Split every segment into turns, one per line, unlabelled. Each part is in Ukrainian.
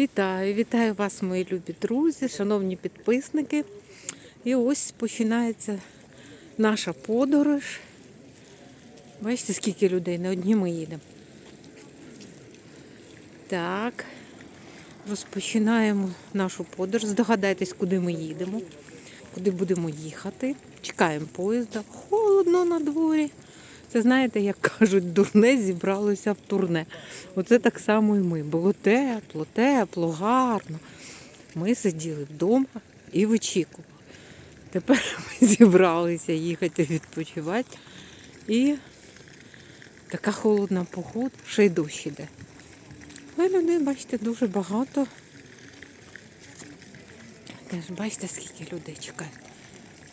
Вітаю, вітаю вас, мої любі друзі, шановні підписники. І ось починається наша подорож. Бачите, скільки людей, не одні ми їдемо. Так, розпочинаємо нашу подорож. Здогадайтесь, куди ми їдемо, куди будемо їхати. Чекаємо поїзда. Холодно на дворі. Це знаєте, як кажуть, дурне зібралося в турне. Оце так само і ми. Було тепло, тепло, гарно. Ми сиділи вдома і вичікували. Тепер ми зібралися їхати відпочивати. І така холодна погода, ще й дощ іде. Але людей, бачите, дуже багато. Теж бачите, скільки людей чекає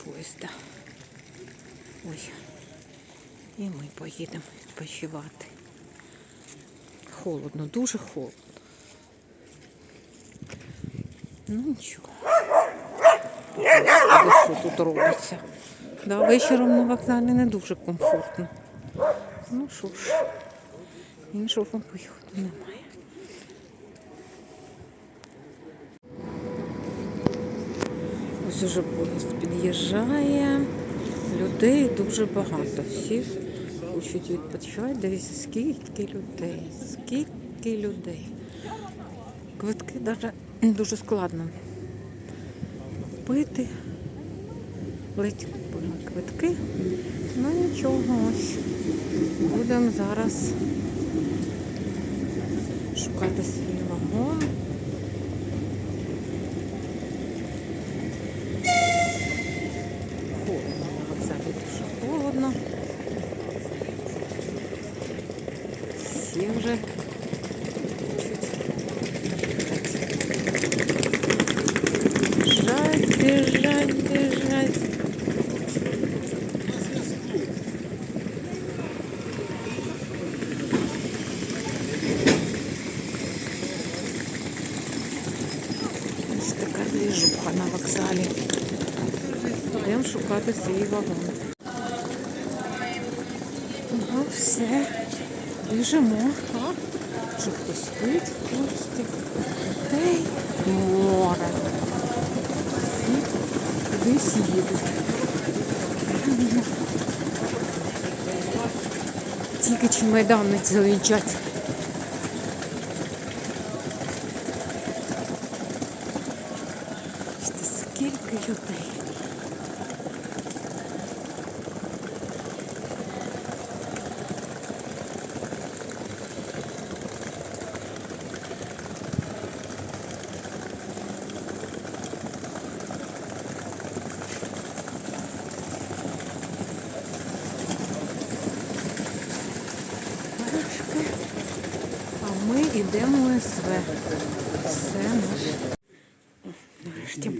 поїзда. Ой. І ми поїдемо відпочивати. Холодно, дуже холодно. Ну нічого. Господи, що тут робиться? Да, вечором на вокзалі не дуже комфортно. Ну що ж, іншого виходу немає. Ось уже поїзд під'їжджає. Людей дуже багато. Всі хочуть відпочивати. Дивіться, скільки людей, скільки людей. Квитки навіть дуже складно купити. Ледь купили квитки. Ну нічого, ось. Будемо зараз шукати свій вагон. Всі вже Жать, біжать, біжать. Ось така двіжуха на вокзалі. Йдемо шукати свій вагон. Ну, все. Біжимо. А? Що хтось спить в дітей, море. І кудись їдуть. Тільки чи майдан не час. Бачите, Скільки людей. Барочки. А ми йдемо у СВ. Все наше. Нарешті,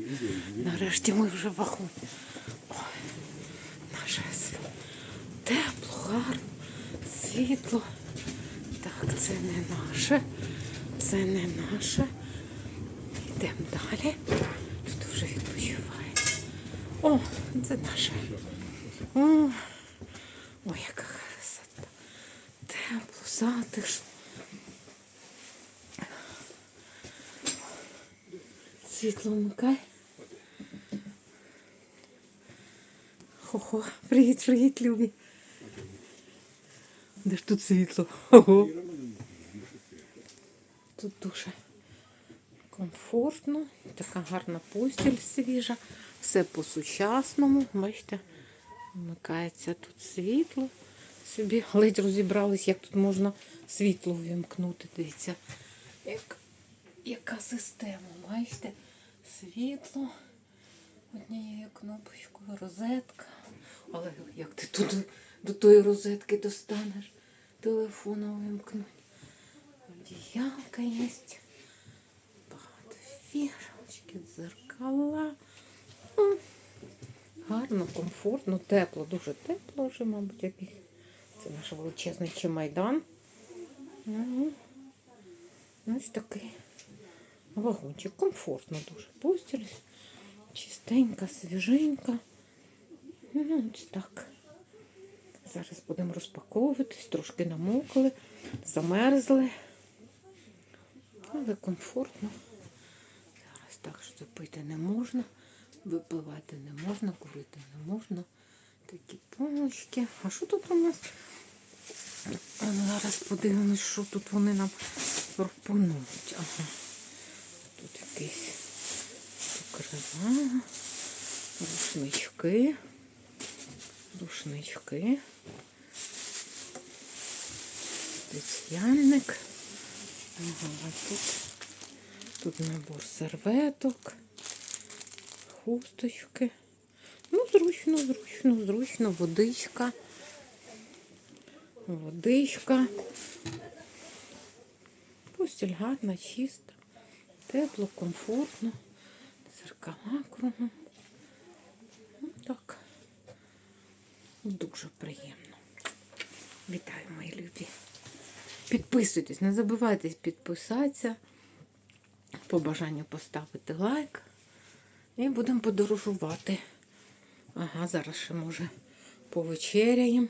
нарешті ми вже в. Ой, Наше СВ. Тепло, гарно, світло. Так, це не наше. Це не наше. Йдемо далі. Тут вже відпочиває. О, це наше. О, ой, яка красота. Тепло, затишно. Світло вмикай. Хо-хо, привіт, привіт, Любі. Де ж тут світло? Ого. Тут дуже комфортно, така гарна постіль свіжа, все по-сучасному. Бачите, вмикається тут світло. Собі ледь розібрались, як тут можна світло вимкнути. Дивіться, як, яка система, бачите? Світло однією кнопочкою, розетка. Але як ти тут до тої розетки достанеш? Телефоном вимкнути. Одіялка є. Багато фірочки, дзеркала. Гарно, комфортно, тепло, дуже тепло вже, мабуть, який. Це наш величезний чемайдан. Ну, ось такий вагончик. Комфортно дуже. Постіль чистенька, свіженька. Ну, так. Зараз будемо розпаковуватись, трошки намокли, замерзли. але комфортно. Зараз так що пити не можна, випивати не можна, курити не можна. Такі полочки. А що тут у нас? Зараз подивимось, що тут вони нам пропонують. Ага. Тут якісь покрива, рушнички, рушнички, спеціальник. Ага, а тут, тут набор серветок, хусточки. Ну, зручно, зручно, зручно, водичка. Водичка. Постіль гарна, чиста, тепло, комфортно, зеркала кругом. Ну, так. Дуже приємно. Вітаю, мої любі. Підписуйтесь, не забувайте підписатися. По бажанню поставити лайк. І будемо подорожувати. Ага, зараз ще може повечеряємо.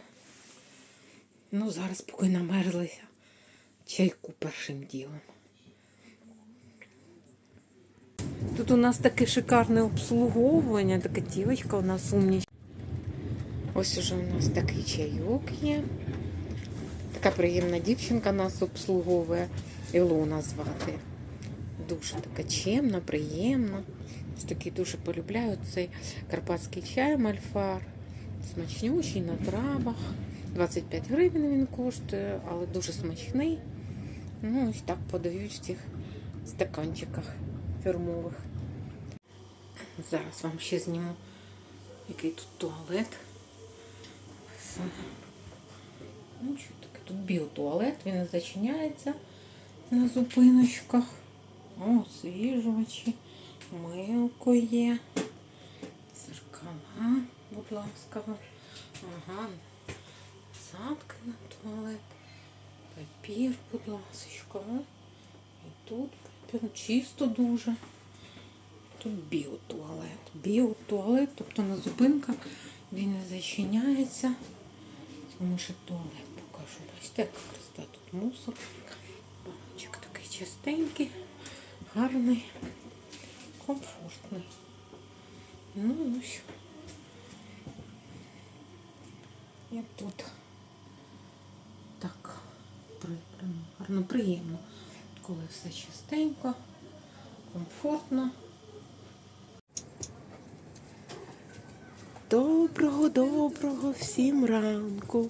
Ну, зараз поки намерзлися. Чайку першим ділом. Тут у нас таке шикарне обслуговування, така дівчинка у нас умнічка. Ось уже у нас такий чайок є. Така приємна дівчинка нас обслуговує. Ілона звати. Дуже така чемна, приємна. Такий дуже полюбляю цей карпатський чай мальфар. Смачнючий на травах. 25 гривень він коштує, але дуже смачний. Ну, ось так подають в цих стаканчиках фірмових. Зараз вам ще зніму, який тут туалет. Ну, що таке? Тут біотуалет, він не зачиняється на зупиночках. О, освіжувачі, милко є. Зеркала, будь ласка. Ага. Садки на туалет. Папір, будь ласка. І тут. Чисто дуже. Тут біотуалет. Біотуалет, тобто на зупинках він не зачиняється. Тому що туалет покажу. Бачите, як красота тут мусор. Баночок такий чистенький, гарний, комфортний. Ну ось. І тут так при- гарно, приємно, коли все чистенько, комфортно. Доброго, доброго всім ранку.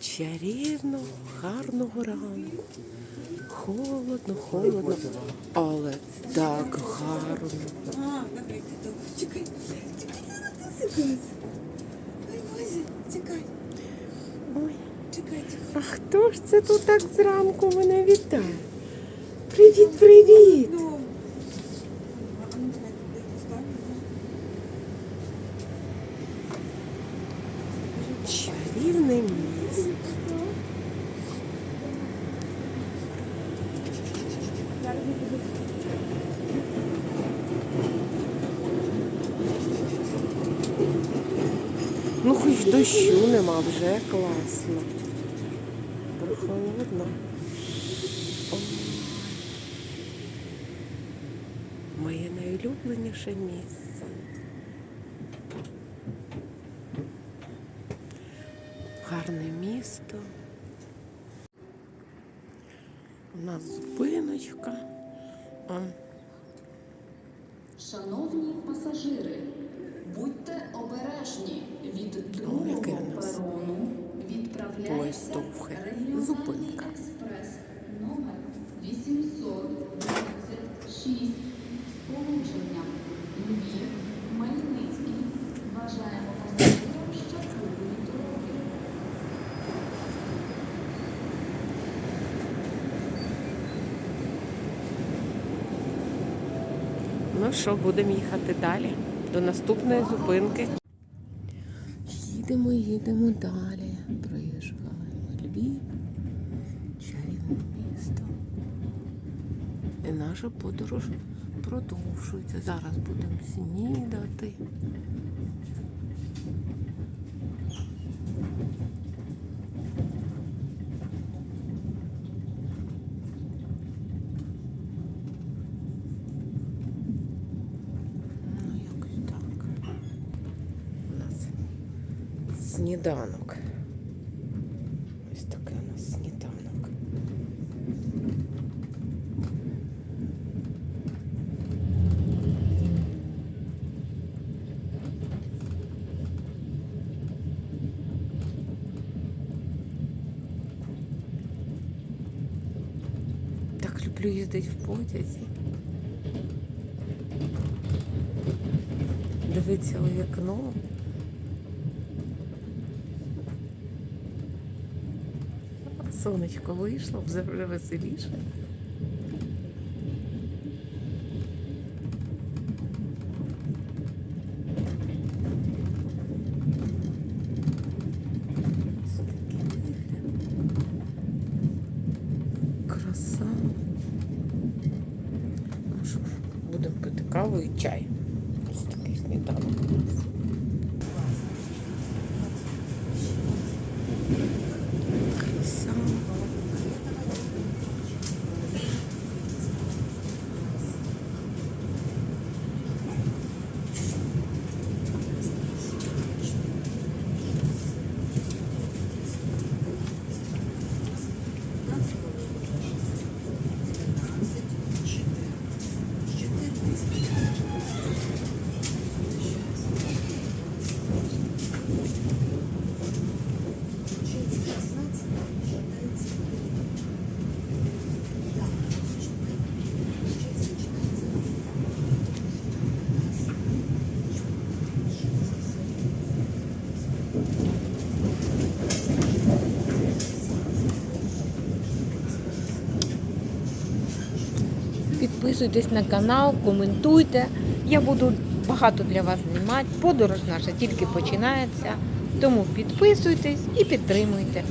Чарівного, гарного ранку. Холодно, холодно, але так гарно.
А, давай, ти тут. Чекай, чекай, зараз ти секунд. Ой, Боже, чекай,
Ой,
чекай, чекай.
А хто ж це тут так зранку мене вітає? Привіт, привіт!
Ну, ну.
Чарівне місце. Ну, хоч дощу нема, вже класно. Прохолодно. Ой. Моє найулюбленіше місце. Гарне місто. У нас зупиночка. А,
Шановні пасажири, будьте обережні від другого перону відправляється
Зупинка.
експрес номер 826 з полученням Львів, Хмельницький. Бажаємо пасажирам щасливої дороги.
Ну що, будемо їхати далі до наступної зупинки. Їдемо, їдемо далі. Проїжджаємо Львів, І наша подорож продовжується. Зараз будемо снідати. Ну, сніданок. Люблю їздити в потязі. Дивитися у вікно. Сонечко вийшло, вже веселіше. Краса. Ну що ж, будемо пити каву і чай. Ось такий сніданок у нас. Краса. Підписуйтесь на канал, коментуйте. Я буду багато для вас знімати. Подорож наша тільки починається. Тому підписуйтесь і підтримуйте.